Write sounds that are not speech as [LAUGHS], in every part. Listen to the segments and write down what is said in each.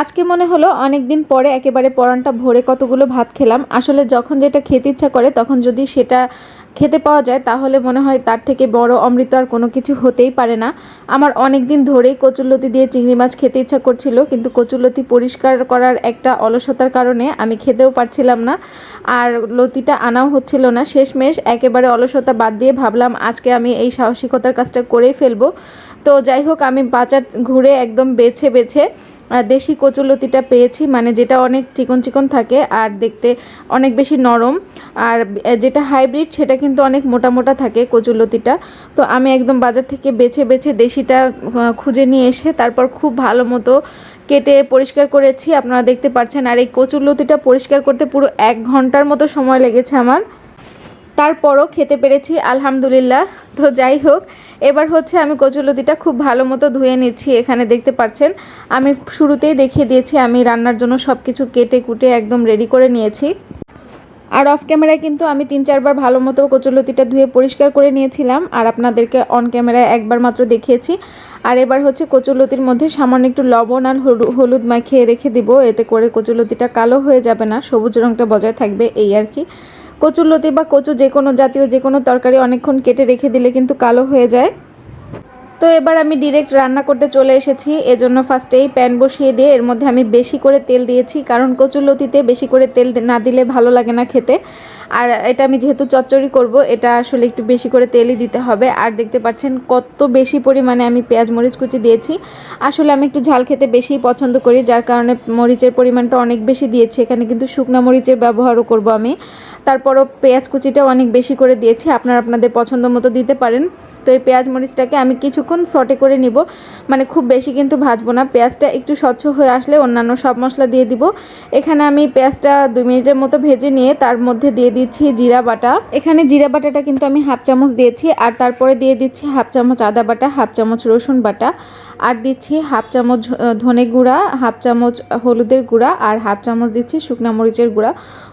আজকে মনে হলো অনেক দিন পরে একেবারে পরানটা ভরে কতগুলো ভাত খেলাম। আসলে যখন যেটা খেতে ইচ্ছা করে, তখন যদি সেটা খেতে পাওয়া যায়, তাহলে মনে হয় তার থেকে বড় অমৃত আর কোনো কিছু হতেই পারে না। আমার অনেক দিন ধরেই কচুরলতি দিয়ে চিংড়ি মাছ খেতে ইচ্ছা করছিল, কিন্তু কচুরলতি পরিষ্কার করার একটা অলসতার কারণে আমি খেতেও পারছিলাম না আর লতিটা আনাও হচ্ছিল না। শেষমেশ একেবারে অলসতা বাদ দিয়ে ভাবলাম, আজকে আমি এই সাহসিকতার কাজটা করেই ফেলব। তো যাই হোক, আমি বাজার ঘুরে একদম বেছে বেছে দেশি কচুলতিটা পেয়েছি মানে যেটা অনেক চিকন চিকন থাকে আর দেখতে অনেক বেশি নরম। আর যেটা হাইব্রিড সেটা কিন্তু অনেক মোটা মোটা থাকে কচুলতিটা তো আমি একদম বাজার থেকে বেছে বেছে দেশিটা খুঁজে নিয়ে এসে তারপর খুব ভালো মতো কেটে পরিষ্কার করেছি। আপনারা দেখতে পাচ্ছেন আর এই কচুরলতিটা পরিষ্কার করতে পুরো এক ঘণ্টার মতো সময় লেগেছে আমার। তারপরও খেতে পেরেছি, আলহামদুলিল্লাহ। তো যাই হোক, এবার হচ্ছে আমি কচুলতিটা খুব ভালো মতো ধুয়ে নিচ্ছি, এখানে দেখতে পাচ্ছেন। আমি শুরুতেই দেখিয়ে দিয়েছি, আমি রান্নার জন্য সব কিছু কেটে কুটে একদম রেডি করে নিয়েছি। আর অফ ক্যামেরায় কিন্তু আমি তিন চারবার ভালো মতো কচুলতিটা ধুয়ে পরিষ্কার করে নিয়েছিলাম, আর আপনাদেরকে অন ক্যামেরায় একবার মাত্র দেখিয়েছি। আর এবার হচ্ছে কচুলতির মধ্যে সামান্য একটু লবণ আর হলুদ মাখিয়ে রেখে দিব, এতে করে কচুলতিটা কালো হয়ে যাবে না, সবুজ রঙটা বজায় থাকবে, এই আর কি। কচুরলতি বা কচু যে কোনো জাতীয়, যে কোনো তরকারি অনেকক্ষণ কেটে রেখে দিলে কিন্তু কালো হয়ে যায়। তো এবার আমি ডিরেক্ট রান্না করতে চলে এসেছি। এজন্য ফার্স্টেই প্যান বসিয়ে দিয়ে এর মধ্যে আমি বেশি করে তেল দিয়েছি, কারণ কচুরলতিতে বেশি করে তেল না দিলে ভালো লাগে না খেতে। আর এটা আমি যেহেতু চচ্চড়ি করব, এটা আসলে একটু বেশি করে তেলই দিতে হবে। আর দেখতে পাচ্ছেন কত বেশি পরিমাণে আমি পেঁয়াজ, মরিচ কুচি দিয়েছি। আসলে আমি একটু ঝাল খেতে বেশি পছন্দ করি, যার কারণে মরিচের পরিমাণটা অনেক বেশি দিয়েছি। এখানে কিন্তু শুকনো মরিচের ব্যবহারও করব আমি। তারপরও পেঁয়াজ কুচিটাও অনেক বেশি করে দিয়েছি, আপনারা আপনাদের পছন্দ মতো দিতে পারেন। তো এই পেঁয়াজ, মরিচটাকে আমি কিছুক্ষণ সটে করে নিব। মানে খুব বেশি কিন্তু ভাজবো না। পেঁয়াজটা একটু স্বচ্ছ হয়ে আসলে অন্যান্য সব মশলা দিয়ে দিব। এখানে আমি পেঁয়াজটা দুই মিনিটের মতো ভেজে নিয়ে তার মধ্যে দিয়ে দিচ্ছি জিরা বাটা। এখানে জিরা বাটাটা কিন্তু আমি হাফ চামচ দিয়েছি, আর তারপরে দিয়ে দিচ্ছি হাফ চামচ আদা বাটা, হাফ চামচ রসুন বাটা, আর দিচ্ছি হাফ চামচ ধনে গুঁড়া, হাফ চামচ হলুদের গুঁড়া, আর হাফ চামচ দিচ্ছি শুকনো মরিচের গুঁড়া।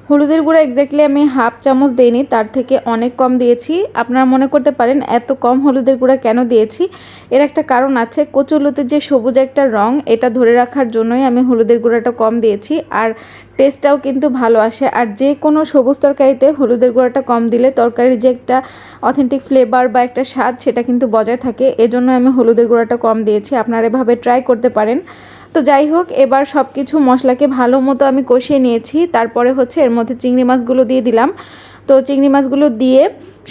হলুদের গুঁড়া এক্স্যাক্টলি আমি হাফ চামচ দিইনি, তার থেকে অনেক কম দিয়েছি। আপনারা মনে করতে পারেন এত কম হলুদের গুঁড়া কেন দিয়েছি? এর একটা কারণ আছে, কচুলুতে যে সবুজ একটা রং, এটা ধরে রাখার জন্যই আমি হলুদের গুঁড়াটা কম দিয়েছি। আর টেস্টটাও কিন্তু ভালো আসে। আর যে কোনো সবুজ তরকারিতে হলুদের গুঁড়াটা কম দিলে তরকারির যে একটা অথেন্টিক ফ্লেভার বা একটা স্বাদ, সেটা কিন্তু বজায় থাকে। এজন্য আমি হলুদের গুঁড়াটা কম দিয়েছি। আপনারা এভাবে ট্রাই করতে পারেন। তো যাই হোক, এবার সব কিছু মশলাকে ভালো মতো আমি কষিয়ে নিয়েছি। তারপরে হচ্ছে এর মধ্যে চিংড়ি মাছগুলো দিয়ে দিলাম। তো চিংড়ি মাছগুলো দিয়ে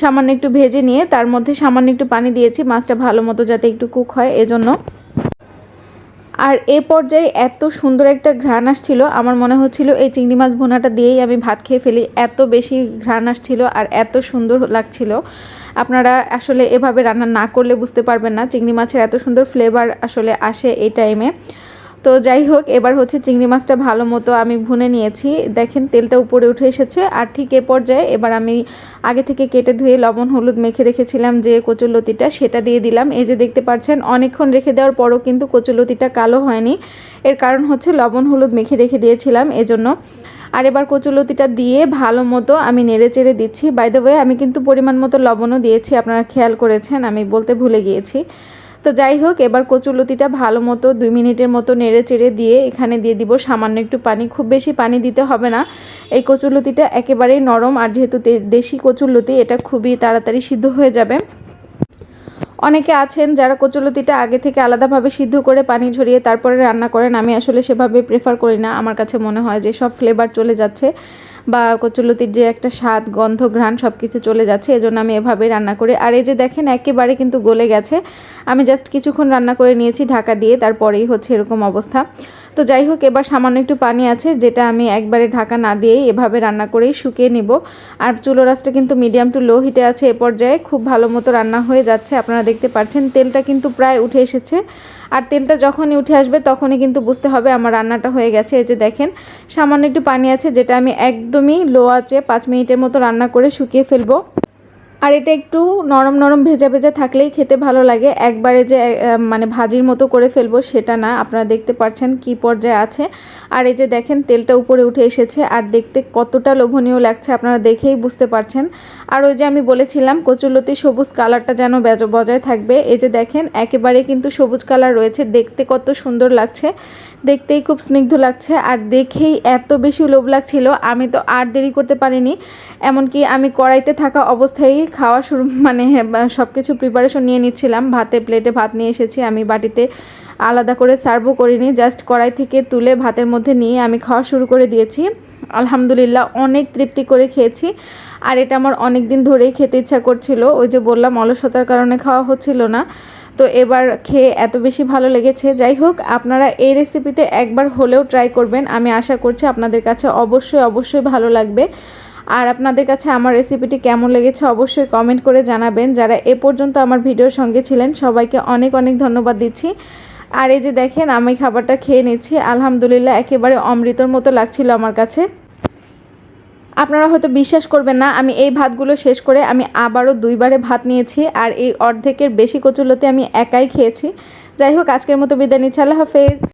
সামান্য একটু ভেজে নিয়ে তার মধ্যে সামান্য একটু পানি দিয়েছি, মাছটা ভালো মতো যাতে একটু কুক হয়, এজন্য। আর এ পর্যায়ে এত সুন্দর একটা ঘ্রাণ আসছিল, আমার মনে হচ্ছিল এই চিংড়ি মাছ ভুনাটা দিয়েই আমি ভাত খেয়ে ফেলি, এত বেশি ঘ্রাণ আসছিল আর এত সুন্দর লাগছিল। আপনারা আসলে এভাবে রান্না না করলে বুঝতে পারবেন না, চিংড়ি মাছের এত সুন্দর ফ্লেভার আসলে আসে এই টাইমে তো যাই হোক, এবার হচ্ছে চিংড়ি মাছটা ভালো মতো আমি ভুনে নিয়েছি। দেখেন, তেলটা উপরে উঠে এসেছে। আর ঠিক এ পর্যায়ে এবার আমি আগে থেকে কেটে ধুয়ে লবণ, হলুদ মেখে রেখেছিলাম যে কচুলতিটা সেটা দিয়ে দিলাম। এই যে দেখতে পাচ্ছেন, অনেকক্ষণ রেখে দেওয়ার পরও কিন্তু কচুলতিটা কালো হয়নি। এর কারণ হচ্ছে লবণ, হলুদ মেখে রেখে দিয়েছিলাম এজন্য। আর এবার কচুলতিটা দিয়ে ভালো মতো আমি নেড়ে চেড়ে দিচ্ছি। বাই দ্য ওয়ে আমি কিন্তু পরিমাণ মতো লবণও দিয়েছি, আপনারা খেয়াল করেছেন, আমি বলতে ভুলে গিয়েছি। তো যাই হোক, এবার কচুলতিটা ভালো মতো দুই মিনিটের মতো নেড়ে চেড়ে দিয়ে এখানে দিয়ে দিব সামান্য একটু পানি। খুব বেশি পানি দিতে হবে না। এই কচুলতিটা একেবারেই নরম আর যেহেতু দেশি কচুলতি এটা খুবই তাড়াতাড়ি সিদ্ধ হয়ে যাবে। অনেকে আছেন যারা কচুলতিটা আগে থেকে আলাদাভাবে সিদ্ধ করে পানি ঝরিয়ে তারপরে রান্না করেন। আমি আসলে সেভাবে প্রেফার করি না। আমার কাছে মনে হয় যে সব ফ্লেভার চলে যাচ্ছে। বা কচুলতির যে একটা স্বাদ, গন্ধ, ঘ্রাণ সব কিছু চলে যাচ্ছে, এজন্য আমি এভাবে রান্না করি। আর এই যে দেখেন, একেবারে কিন্তু গলে গেছে। আমি জাস্ট কিছুক্ষণ রান্না করে নিয়েছি ঢাকা দিয়ে, তারপরেই হচ্ছে এরকম অবস্থা। তো যাই হোক, এবার সামান্য একটু পানি আছে, যেটা আমি একবারে ঢাকা না দিয়েই এভাবে রান্না করেই শুকিয়ে নিব। আর চুলো রাসটা কিন্তু মিডিয়াম টু লো হিটে আছে এ পর্যায়ে। খুব ভালো মতো রান্না হয়ে যাচ্ছে, আপনারা দেখতে পাচ্ছেন। তেলটা কিন্তু প্রায় উঠে এসেছে। আর তেলটা যখনই উঠে আসবে তখনই কিন্তু বুঝতে হবে আমার রান্নাটা হয়ে গেছে। এই যে দেখেন, সামান্য একটু পানি আছে যেটা আমি একদমই লো আছে পাঁচ মিনিটের মতো রান্না করে শুকিয়ে ফেলব। আর এটা একটু নরম নরম ভেজা ভেজা থাকলেই খেতে ভালো লাগে। একবারে যে মানে ভাজির মতো করে ফেলব সেটা না। আপনারা দেখতে পাচ্ছেন কি পর্যায়ে আছে। আর এই যে দেখেন তেলটা উপরে উঠে এসেছে আর দেখতে কতটা লোভনীয় লাগছে আপনারা দেখেই বুঝতে পারছেন। আর ওই যে আমি বলেছিলাম কচুলতি সবুজ কালারটা যেন বেজ- বজায় থাকবে। এই যে দেখেন একেবারে কিন্তু সবুজ কালার রয়েছে। দেখতে কত সুন্দর লাগছে। দেখতেই খুব স্নিগ্ধ লাগছে আর দেখেই এত বেশি লোভ লাগছিল। আমি তো আর দেরি করতে পারিনি। এমনকি আমি কড়াইতে থাকা অবস্থায় খাওয়া শুরু [LAUGHS] মানে সব কিছু প্রিপারেশন নিয়ে নিচ্ছিলাম। ভাতে প্লেটে ভাত নিয়ে এসেছি, আমি বাটিতে আলাদা করে সার্ভও করিনি জাস্ট কড়াই থেকে তুলে ভাতের মধ্যে নিয়ে আমি খাওয়া শুরু করে দিয়েছি। আলহামদুলিল্লাহ, অনেক তৃপ্তি করে খেয়েছি। আর এটা আমার অনেক দিন ধরেই খেতে ইচ্ছা করছিল, ওই যে বললাম, অলসতার কারণে খাওয়া হচ্ছিল না। তো এবার খেয়ে এত বেশি ভালো লেগেছে। যাই হোক, আপনারা এই রেসিপিতে একবার হলেও ট্রাই করবেন। আমি আশা করছি আপনাদের কাছে অবশ্যই অবশ্যই ভালো লাগবে। আর আপনাদের কাছে আমার রেসিপিটি কেমন লেগেছে অবশ্যই কমেন্ট করে জানাবেন। যারা এ পর্যন্ত আমার ভিডিওর সঙ্গে ছিলেন, সবাইকে অনেক অনেক ধন্যবাদ দিচ্ছি। আর এই যে দেখেন, আমি খাবারটা খেয়ে নিচ্ছি। আলহামদুলিল্লাহ, একেবারে অমৃতর মতো লাগছিল আমার কাছে। আপনারা হয়তো বিশ্বাস করবেন না, আমি এই ভাতগুলো শেষ করে আমি আবারও দুইবারে ভাত নিয়েছি আর এই অর্ধেকের বেশি কচুলতে আমি একাই খেয়েছি। যাই হোক, আজকের মতো বিদায় নিচ্ছি। আল্লাহ হাফেজ।